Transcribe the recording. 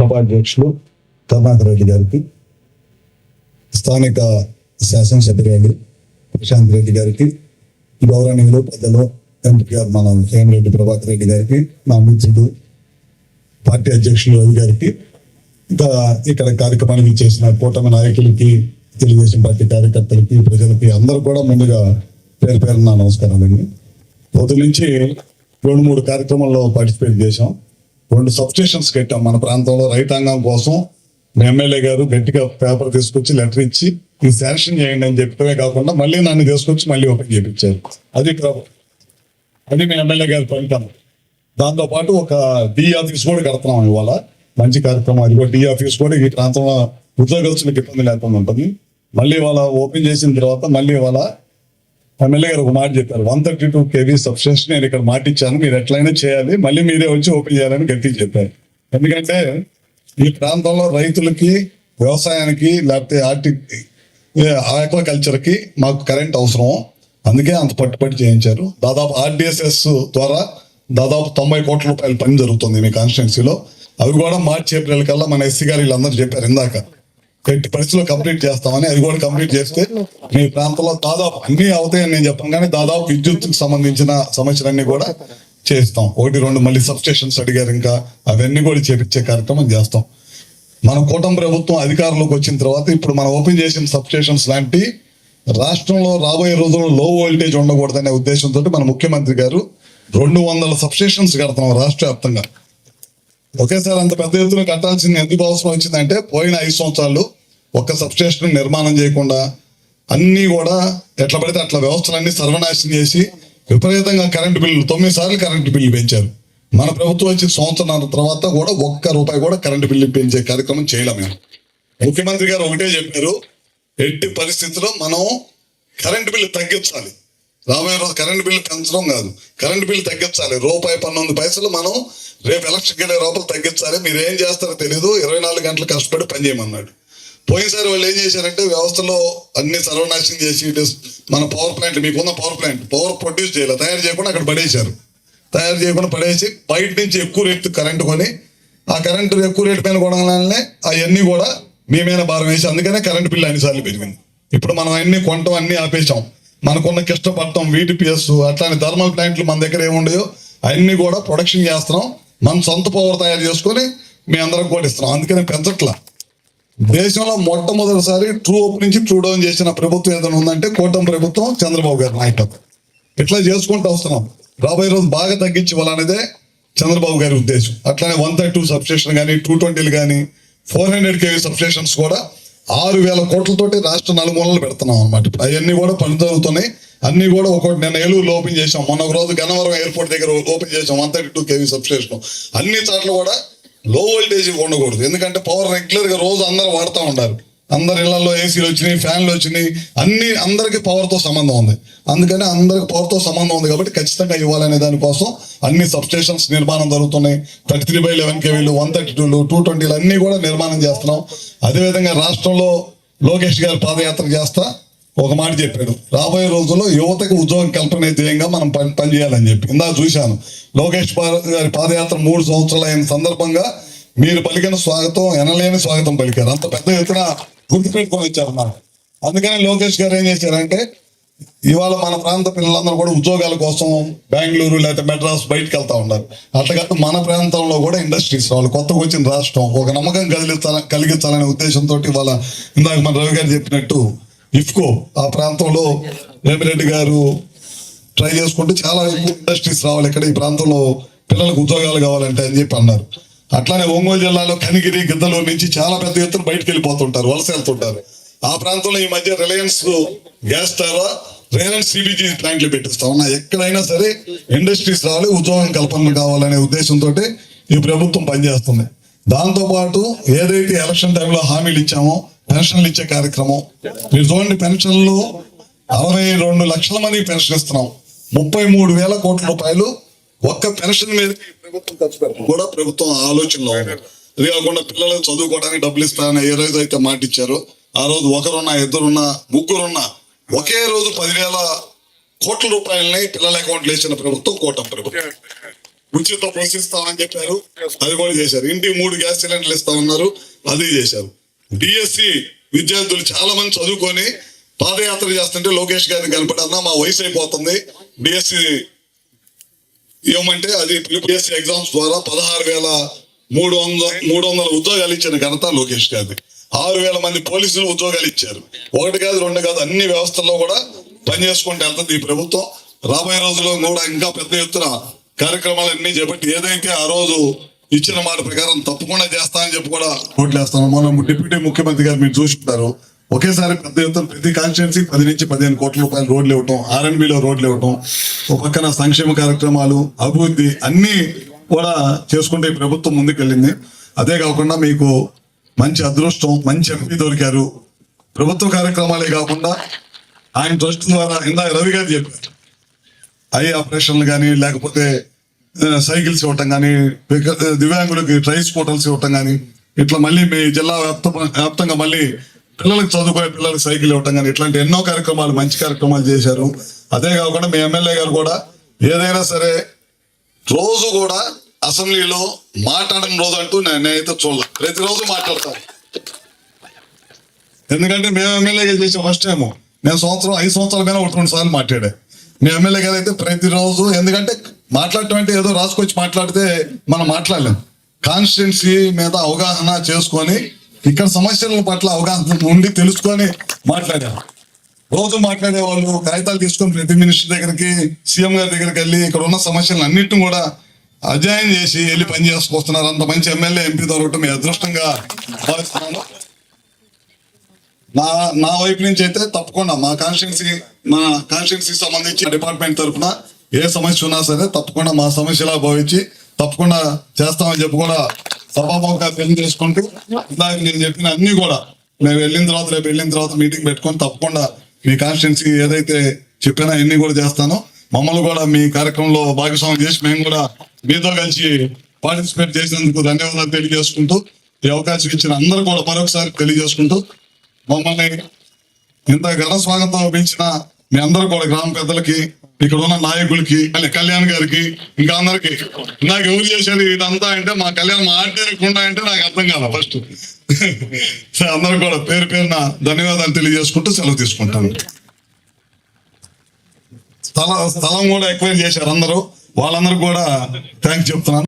సభాధ్యక్షులు కరుణాకర్ రెడ్డి గారికి స్థానిక శాసనసభ్యురాలు ప్రశాంత్ రెడ్డి గారికి గౌరవనీయులు పెద్దలు ఎంపీఆర్ మన రెడ్డి ప్రభాకర్ రెడ్డి గారికి నా మిత్రుడు పార్టీ అధ్యక్షులు రవి గారికి ఇంకా ఇక్కడ కార్యక్రమానికి చేసిన కూటమి నాయకులకి తెలుగుదేశం పార్టీ కార్యకర్తలకి ప్రజలకి అందరూ కూడా ముందుగా పేరు పేరు నా నమస్కారాలండి. పొద్దు నుంచి రెండు మూడు కార్యక్రమాల్లో పార్టిసిపేట్ చేశాం. రెండు సబ్స్టేషన్స్ కట్టాం మన ప్రాంతంలో. రైతాంగం కోసం మీ ఎమ్మెల్యే గారు గట్టిగా పేపర్ తీసుకొచ్చి లెటర్ ఇచ్చి ఇది శాంక్షన్ చేయండి అని చెప్పడమే కాకుండా మళ్ళీ నన్ను తీసుకొచ్చి మళ్ళీ ఓపెన్ చేయించారు అది ప్ర- అది మీ ఎమ్మెల్యే గారు పంటాము దాంతో పాటు ఒక డి ఆఫీస్ కూడా కడుతున్నాం ఇవాళ. మంచి కార్యక్రమం. అది కూడా డి ఆఫీస్ కూడా ఈ ప్రాంతంలో ఉద్యోగస్తులకు ఇబ్బంది లేకుండా ఉంటుంది. మళ్ళీ ఇవాళ ఓపెన్ చేసిన తర్వాత మళ్ళీ ఇవాళ ఎమ్మెల్యే గారు ఒక మాట చెప్పారు. One thirty two KV substation నేను ఇక్కడ మాటిచ్చాను. మీరు ఎట్లయినా చేయాలి. మళ్ళీ మీరే వచ్చి ఓపెన్ చేయాలని గట్టి చెప్పారు. ఎందుకంటే ఈ ప్రాంతంలో రైతులకి వ్యవసాయానికి లేకపోతే ఆర్టి ఆక్వాకల్చర్కి మాకు కరెంట్ అవసరం. అందుకే అంత పట్టుపట్టి చేయించారు. దాదాపు ఆర్డిఎస్ఎస్ ద్వారా దాదాపు తొంభై కోట్ల రూపాయల పని జరుగుతుంది మీ కాన్స్టిట్యున్సీలో అవి కూడా మార్చి ఏప్రిల్ కల్లా మన ఎస్సీ గారు వీళ్ళందరూ చెప్పారు ఇందాక. ఎట్టి పరిస్థితుల్లో కంప్లీట్ చేస్తామని అది కూడా కంప్లీట్ చేస్తే మీ ప్రాంతంలో దాదాపు అన్ని అవుతాయని నేను చెప్పాను కానీ దాదాపు విద్యుత్ సంబంధించిన సమస్యలన్నీ కూడా చేస్తాం. ఒకటి రెండు మళ్ళీ సబ్స్టేషన్స్ అడిగారు ఇంకా అవన్నీ కూడా చేపించే కార్యక్రమం చేస్తాం. మన కూటమి ప్రభుత్వం అధికారంలోకి వచ్చిన తర్వాత ఇప్పుడు మనం ఓపెన్ చేసిన సబ్స్టేషన్స్ లాంటి రాష్ట్రంలో రాబోయే రోజుల్లో లో వోల్టేజ్ ఉండకూడదనే ఉద్దేశంతో మన ముఖ్యమంత్రి గారు రెండు వందల సబ్స్టేషన్స్ కడతాం రాష్ట్ర వ్యాప్తంగా ఒకేసారి అంత పెద్ద ఎత్తున కట్టాల్సింది ఎందుకు అవసరం వచ్చిందంటే పోయిన ఐదు సంవత్సరాలు ఒక్క సబ్స్టేషన్ నిర్మాణం చేయకుండా అన్నీ కూడా ఎట్లా పడితే అట్లా వ్యవస్థలన్నీ సర్వనాశనం చేసి విపరీతంగా కరెంటు బిల్లు తొమ్మిది సార్లు కరెంటు బిల్లు పెంచారు. మన ప్రభుత్వం వచ్చి సంవత్సరం తర్వాత కూడా ఒక్క రూపాయి కూడా కరెంటు బిల్లు పెంచే కార్యక్రమం చేయలేం మేము. ముఖ్యమంత్రి గారు ఒకటే చెప్పారు ఎట్టి పరిస్థితుల్లో మనం కరెంటు బిల్లు తగ్గించాలి. రాబోయే రోజు కరెంటు బిల్లు పెంచడం కాదు. కరెంటు బిల్లు తగ్గించాలి. రూపాయి పన్నెండు పైసలు మనం రేపు ఎలక్షన్కి వెళ్ళే రూపాయలు తగ్గించాలి. మీరు ఏం చేస్తారో తెలియదు ఇరవై నాలుగు గంటలు కష్టపడి పని చేయమన్నాడు. పోయినసారి వాళ్ళు ఏం చేశారంటే వ్యవస్థలో అన్ని సర్వనాశనం చేసి మన పవర్ ప్లాంట్ మీకున్న పవర్ ప్లాంట్ పవర్ ప్రొడ్యూస్ చేయాలి. తయారు చేయకుండా అక్కడ పడేశారు. తయారు చేయకుండా పడేసి బయట నుంచి ఎక్కువ రేటు కరెంటు కొని ఆ కరెంటు ఎక్కువ రేటు పైన కొనగానే అవన్నీ కూడా మీ మీద భారం వేసి అందుకనే కరెంటు బిల్లు అన్నిసార్లు పెరిగింది. ఇప్పుడు మనం అన్ని కొనటం అన్ని ఆపేసాం మనకున్న కష్టపడటం వీటిపిఎస్ అట్లాంటి థర్మల్ ప్లాంట్లు మన దగ్గర ఏముండయో అన్నీ కూడా ప్రొడక్షన్ చేస్తున్నాం. మన సొంత పవర్ తయారు చేసుకొని మీ అందరం కూడా ఇస్తున్నాం. అందుకని పెంచట్లా. దేశంలో మొట్టమొదటిసారి ట్రూ అప్ నుంచి ట్రూ డౌన్ చేసిన ప్రభుత్వం ఏదైనా ఉందంటే కూటమి ప్రభుత్వం చంద్రబాబు గారి నాయకత్వం. ఇట్లా చేసుకుంటూ వస్తున్నాం. రాబోయే రోజు బాగా తగ్గించవాలనేదే చంద్రబాబు గారి ఉద్దేశం. అట్లానే వన్ థర్టీ టూ సబ్స్టేషన్ కానీ టూ ట్వంటీలు కానీ ఫోర్ హండ్రెడ్ కేవీ సబ్స్టేషన్స్ కూడా ఆరు వేల కోట్లతోటి రాష్ట్ర నలుమూలలు పెడుతున్నాం అనమాట అవన్నీ కూడా పని జరుగుతున్నాయి. అన్ని కూడా ఒకటి నేను ఏలూరులో ఓపెన్ చేసాం మొన్న ఒక రోజు గన్నవరం ఎయిర్పోర్ట్ దగ్గర ఓపెన్ చేసాం one thirty two KV substation అన్ని చోట్ల కూడా లో వోల్టేజ్ ఉండకూడదు. ఎందుకంటే పవర్ రెగ్యులర్గా రోజు అందరూ వాడుతూ ఉండాలి. అందరి ఇళ్ళలో ఏసీలు వచ్చినాయి ఫ్యాన్లు వచ్చినాయి అన్ని అందరికీ పవర్తో సంబంధం ఉంది. అందుకని అందరికి పవర్తో సంబంధం ఉంది కాబట్టి ఖచ్చితంగా ఇవ్వాలనే దానికోసం అన్ని సబ్స్టేషన్స్ నిర్మాణం జరుగుతున్నాయి. థర్టీ త్రీ బై లెవెన్ కేవీలు వన్ థర్టీ టూలు టూ ట్వంటీలు అన్నీ కూడా నిర్మాణం చేస్తున్నాం. అదేవిధంగా రాష్ట్రంలో లోకేష్ గారు పాదయాత్ర చేస్తా ఒక మాట చెప్పాడు. రాబోయే రోజుల్లో యువతకు ఉద్యోగం కల్పన ధ్యేయంగా మనం పని పనిచేయాలని చెప్పి. ఇందాక చూశాను. లోకేష్ గారి పాదయాత్ర మూడు సంవత్సరాలు అయిన సందర్భంగా మీరు పలికిన స్వాగతం ఎనలేని స్వాగతం పలికారు. అంత పెద్ద ఎత్తున గుర్తుపెట్టుకొని వచ్చారు మనం అందుకని లోకేష్ గారు ఏం చేశారంటే ఇవాళ మన ప్రాంత పిల్లలందరూ కూడా ఉద్యోగాల కోసం బెంగళూరు లేకపోతే మెడ్రాస్ బయటకు వెళ్తా ఉన్నారు. అట్లా మన ప్రాంతంలో కూడా ఇండస్ట్రీస్ వాళ్ళు కొత్తగా వచ్చిన రాష్ట్రం ఒక నమ్మకం కలిగించాల కలిగించాలనే ఉద్దేశంతో ఇవాళ ఇందాక మన రవి గారు చెప్పినట్టు ఇఫ్కో ఆ ప్రాంతంలో రేమిరెడ్డి గారు ట్రై చేసుకుంటూ చాలా ఇండస్ట్రీస్ రావాలి ఇక్కడ ఈ ప్రాంతంలో పిల్లలకు ఉద్యోగాలు కావాలంటే అని చెప్పి అన్నారు. అట్లానే ఒంగోలు జిల్లాలో కనిగిరి గిద్దలూరు నుంచి చాలా పెద్ద ఎత్తున బయటకు వెళ్ళిపోతుంటారు వలస వెళ్తుంటారు. ఆ ప్రాంతంలో ఈ మధ్య రిలయన్స్ గ్యాస్ ద్వారా రిలయన్స్ సిబిజీ ప్లాంట్లు పెట్టిస్తా ఉన్నా. ఎక్కడైనా సరే ఇండస్ట్రీస్ రావాలి ఉద్యోగం కల్పన కావాలనే ఉద్దేశంతో ఈ ప్రభుత్వం పనిచేస్తుంది. దాంతో పాటు ఏదైతే ఎలక్షన్ టైంలో హామీలు ఇచ్చామో పెన్షన్లు ఇచ్చే కార్యక్రమం మీరు చూడండి పెన్షన్లు అరవై రెండు లక్షల మందికి పెన్షన్ ఇస్తున్నాం. ముప్పై మూడు వేల కోట్ల రూపాయలు ఒక్క పెన్షన్ మీద ప్రభుత్వం కూడా ప్రభుత్వం ఆలోచనలో ఉంది. కాకుండా పిల్లలకు చదువుకోవడానికి డబ్బులు ఇస్తారని ఏ రోజు అయితే మాట ఇచ్చారో ఆ రోజు ఒకరున్నా ఇద్దరున్నా ముగ్గురున్నా ఒకే రోజు పదివేల కోట్ల రూపాయలని పిల్లల అకౌంట్లు వేసిన ప్రభుత్వం కోటం ప్రభుత్వం. ఉచిత పోషిస్తామని చెప్పారు. అది కూడా చేశారు. ఇంటికి మూడు గ్యాస్ సిలిండర్లు ఇస్తామన్నారు అది చేశారు. డిఎస్సి విద్యార్థులు చాలా మంది చదువుకొని పాదయాత్ర చేస్తుంటే లోకేష్ గారిని కనపడి అన్న మా వయసు అయిపోతుంది. డిఎస్సి ఏమంటే అది యూపీఎస్సీ ఎగ్జామ్స్ ద్వారా పదహారు వేల మూడు వందల మూడు వందల ఉద్యోగాలు ఇచ్చిన ఘనత లోకేష్ గారిది. ఆరు వేల మంది పోలీసులు ఉద్యోగాలు ఇచ్చారు. ఒకటి కాదు రెండు కాదు అన్ని వ్యవస్థల్లో కూడా పనిచేసుకుంటూ వెళ్తుంది ఈ ప్రభుత్వం. రాబోయే రోజుల్లో కూడా ఇంకా పెద్ద ఎత్తున కార్యక్రమాలన్నీ చేపట్టి ఏదైతే ఆ రోజు ఇచ్చిన మాట ప్రకారం తప్పకుండా చేస్తానని చెప్పి కూడా ఓట్లేస్తాను మనం డిప్యూటీ ముఖ్యమంత్రి గారు మీరు చూసుకుంటారు ఒకేసారి పెద్ద ఎత్తున ప్రతి కాన్స్టిట్యున్సీ పది నుంచి పదిహేను కోట్ల రూపాయలు రోడ్లు ఇవ్వటం ఆర్ఎన్బిలో రోడ్లు ఇవ్వటం ఒక పక్కన సంక్షేమ కార్యక్రమాలు అభివృద్ధి అన్నీ కూడా చేసుకుంటే ఈ ప్రభుత్వం ముందుకెళ్ళింది. అదే కాకుండా మీకు మంచి అదృష్టం మంచి ఎంపీ దొరికారు. ప్రభుత్వ కార్యక్రమాలే కాకుండా ఆయన ట్రస్ట్ ద్వారా ఇందాక రవి గారు చెప్పారు. ఐ ఆపరేషన్లు కానీ లేకపోతే సైకిల్స్ ఇవ్వటం కానీ దివ్యాంగులకి ట్రైస్ స్కూటర్స్ ఇవ్వటం కానీ ఇట్లా మళ్ళీ మీ జిల్లా వ్యాప్త వ్యాప్తంగా మళ్ళీ పిల్లలకు చదువుకునే పిల్లలకు సైకిల్ ఇవ్వటం కానీ ఇట్లాంటి ఎన్నో కార్యక్రమాలు మంచి కార్యక్రమాలు చేశారు. అదే కాకుండా మీ ఎమ్మెల్యే గారు కూడా ఏదైనా సరే రోజు కూడా అసెంబ్లీలో మాట్లాడని రోజు అంటూ నేనైతే చూడలే. ప్రతిరోజు మాట్లాడతాను ఎందుకంటే మేము ఎమ్మెల్యే గారు చేసే ఫస్ట్ టైం నేను సంవత్సరం ఐదు సంవత్సరాల మీద ఒకటి రెండు సార్లు మాట్లాడే. మీ ఎమ్మెల్యే గారు అయితే ప్రతిరోజు ఎందుకంటే మాట్లాడటం అంటే ఏదో రాసుకొచ్చి మాట్లాడితే మనం మాట్లాడలేం. కాన్స్టిట్యున్సీ మీద అవగాహన చేసుకొని ఇక్కడ సమస్యల పట్ల అవగాహన ఉండి తెలుసుకొని మాట్లాడారు. రోజు మాట్లాడే వాళ్ళు కాగితాలు తీసుకొని ప్రతి మినిస్టర్ దగ్గరికి సీఎం గారి దగ్గరికి వెళ్ళి ఇక్కడ ఉన్న సమస్యలను అన్నింటిని కూడా అధ్యయనం చేసి వెళ్ళి పని చేసుకొస్తున్నారు. అంత మంచి ఎమ్మెల్యే ఎంపీ దొరకటం మీ అదృష్టంగా భావిస్తున్నాను. నా నా వైపు నుంచి అయితే తప్పకుండా మా కాన్స్టిట్యున్సీ మా కాన్స్టిట్యున్సీకి సంబంధించి డిపార్ట్మెంట్ తరఫున ఏ సమస్య ఉన్నా సరే తప్పకుండా మా సమస్యలా భావించి తప్పకుండా చేస్తామని చెప్పి కూడా సభాముఖంగా చేసుకుంటూ ఇందాక నేను చెప్పిన అన్ని కూడా మేము వెళ్ళిన తర్వాత రేపు వెళ్ళిన తర్వాత మీటింగ్ పెట్టుకొని తప్పకుండా మీ కాన్స్టిట్యున్సీ ఏదైతే చెప్పినా అన్ని కూడా చేస్తానో. మమ్మల్ని కూడా మీ కార్యక్రమంలో భాగస్వామ్యం చేసి మేము కూడా మీతో కలిసి పార్టిసిపేట్ చేసినందుకు ధన్యవాదాలు తెలియజేసుకుంటూ ఈ అవకాశం ఇచ్చిన అందరూ కూడా మరొకసారి తెలియజేసుకుంటూ మమ్మల్ని ఇంత ఘన స్వాగతం పెంచిన మీ అందరూ కూడా గ్రామ పెద్దలకి ఇక్కడ ఉన్న నాయకులకి కళ్యాణ్ గారికి ఇంకా అందరికి. నాకు ఎవరు చేశారు ఇదంతా అంటే మా కళ్యాణ్ మా ఆంటీకుండా అంటే నాకు అర్థం కాదు ఫస్ట్ సరే అందరూ కూడా పేరు పేరున ధన్యవాదాలు తెలియజేసుకుంటూ సెలవు తీసుకుంటాను. స్థలం స్థలం కూడా ఎక్వైర్ చేశారు అందరూ. వాళ్ళందరూ కూడా థ్యాంక్స్ చెప్తున్నాను.